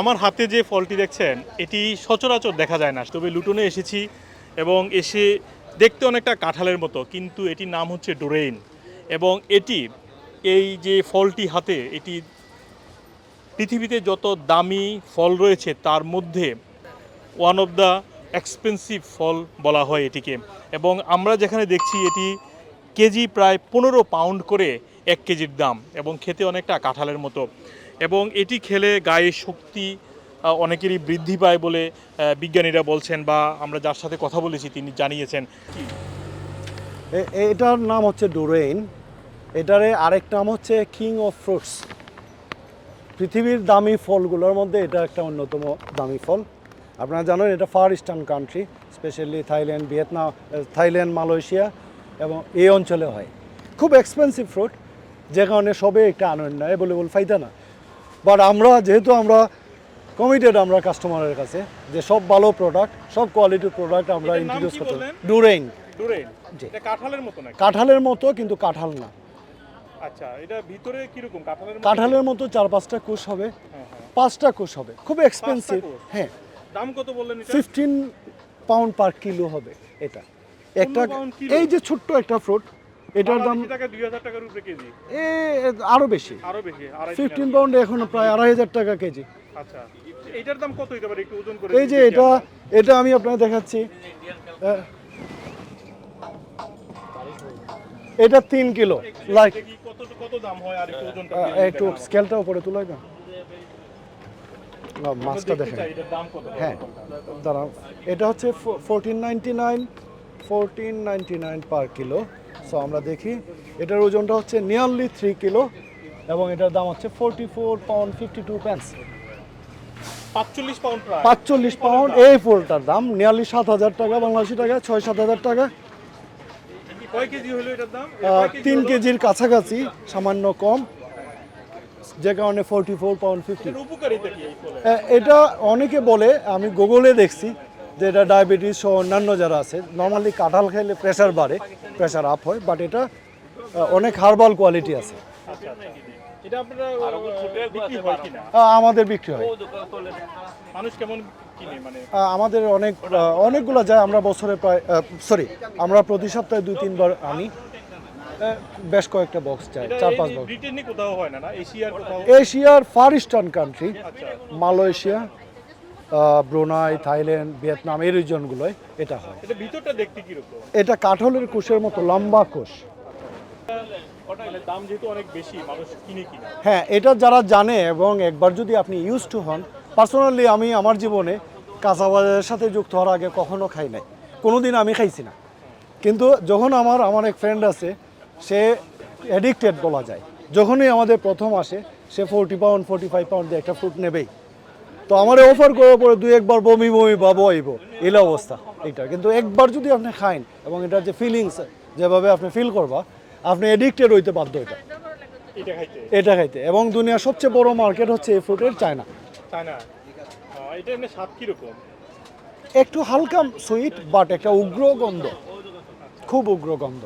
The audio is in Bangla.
আমার হাতে যে ফলটি দেখছেন, এটি সচরাচর দেখা যায় না। তবে লুটনে এসেছি এবং এসে দেখতে অনেকটা কাঁঠালের মতো, কিন্তু এটির নাম হচ্ছে ডোরেইন। এবং এটি, এই যে ফলটি হাতে, এটি পৃথিবীতে যত দামি ফল রয়েছে, তার মধ্যে ওয়ান অফ দ্য এক্সপেন্সিভ ফল বলা হয় এটিকে। এবং আমরা যেখানে দেখছি, এটি কেজি প্রায় পনেরো পাউন্ড করে এক কেজির দাম এবং খেতে অনেকটা কাঁঠালের মতো। এবং এটি খেলে গায়ে শক্তি অনেকেরই বৃদ্ধি পায় বলে বিজ্ঞানীরা বলছেন বা আমরা যার সাথে কথা বলেছি তিনি জানিয়েছেন। এটার নাম হচ্ছে ডোরেইন। এটারে আরেক নাম হচ্ছে কিং অফ ফ্রুটস। পৃথিবীর দামি ফলগুলোর মধ্যে এটা একটা অন্যতম দামি ফল। আপনারা জানেন এটা far eastern country, specially Thailand, Vietnam Thailand, Malaysia এবং এই অঞ্চলে হয়। খুব এক্সপেন্সিভ ফ্রুট, যে কারণে সবে একটা আনন্দ অ্যাভেলেবল ফাইদা না। বাট আমরা যেহেতু আমরা কমিটেড আমরা কাস্টমারের কাছে যে সব ভালো প্রোডাক্ট সব কোয়ালিটির প্রোডাক্ট আমরা ইন্ট্রোডিউস করতে? ডুরেইন ডোরেইন কাঁঠালের মতো নাকি? কাঁঠালের মতো কিন্তু কাঁঠাল না। আচ্ছা এটা ভিতরে কাঁঠালের মতো? কাঁঠালের মতো চার পাঁচটা কোষ হবে। হ্যাঁ, হ্যাঁ। পাঁচটা কোষ হবে। খুব এক্সপেন্সিভ হ্যাঁ। দাম কত বললেন এটা? ফিফটিন পাউন্ড পার কিলো হবে এটা। একটা এই যে ছোট্ট একটা ফ্রুট এটার দাম এ আরও বেশি। আরও বেশি ফিফটিন। পাউন্ড এখন প্রায় আড়াই হাজার টাকা কেজি। আচ্ছা এটার দাম কত হতে পারে? একটু ওজন করে এই যে এটা এটা আমি আপনাকে দেখাচ্ছি। এটা তিন কিলো লাইক একটু। স্কেলটা উপরে তুলাই না মাছটা দেখেন। হ্যাঁ দাঁড়াও। এটা হচ্ছে fourteen ninety nine fourteen ninety nine per kilo so আমরা দেখি। এটার ওজনটা হচ্ছে নিয়ারলি থ্রি কিলো এবং এটার দাম হচ্ছে forty four pound fifty two pence পাঁচচল্লিশ পাউন্ড পাঁচচল্লিশ পাউন্ড এই ফুলটার দাম নিয়ারলি সাত হাজার টাকা বাংলাদেশি টাকা ছয় সাত হাজার টাকা। তিন কেজির কাছাকাছি সামান্য কম। যে কারণে ফোরটি ফোর পাউন্ড ফিফটি এটা অনেকে বলে আমি গুগলে দেখছি যে এটা ডায়াবেটিস সহ অন্যান্য যারা আছে নর্মালি কাঁঠাল খাইলে প্রেশার বাড়ে প্রেশার আপ হয় বাট এটা অনেক হার্বাল কোয়ালিটি আছে। আমাদের বিক্রি হয়। মানুষ কেমন কিনে মানে? আমাদের অনেক অনেকগুলো যায় আমরা বছরে প্রায় সরি আমরা প্রতি সপ্তাহে দুই তিনবার আনি। বেশ কয়েকটা বক্স চাই চার পাঁচ বক্স ব্রিটেনে কোথাও হয় না না? এশিয়ার এশিয়ার ফার ইস্টার্ন কান্ট্রি আচ্ছা। মালয়েশিয়া ব্রুনাই থাইল্যান্ড ভিয়েতনাম এই রিজনগুলোয় এটা হয়। এটা ভিতরটা দেখতে এটা কাঠলের কোষের মতো লম্বা কোষ। কিনা হ্যাঁ এটা যারা জানে এবং একবার যদি আপনি ইউজ টু হন পার্সোনালি আমি আমার জীবনে কাঁচা বাজারের সাথে যুক্ত হওয়ার আগে কখনো খাই নাই। কোনো দিন আমি খাইছি না। কিন্তু যখন আমার আমার এক ফ্রেন্ড আছে সে অ্যাডিক্টেড বলা যায়। যখনই আমাদের প্রথম আসে সে forty pound forty five pound দিয়ে একটা ফ্রুট নেবেই। তো আমার অফার করার পরে দুই একবার বমি বমি বা বইব এলো অবস্থা এটা কিন্তু একবার যদি আপনি খাইন এবং এটার যে ফিলিংস যেভাবে আপনি ফিল করবা আপনি এডিক্টেড হইতে বাধ্য এটা এটা খাইতে। এবং দুনিয়ার সবচেয়ে বড় মার্কেট হচ্ছে এই ফ্রুটের চায়না। একটু হালকা সুইট বাট একটা উগ্র গন্ধ। খুব উগ্র গন্ধ।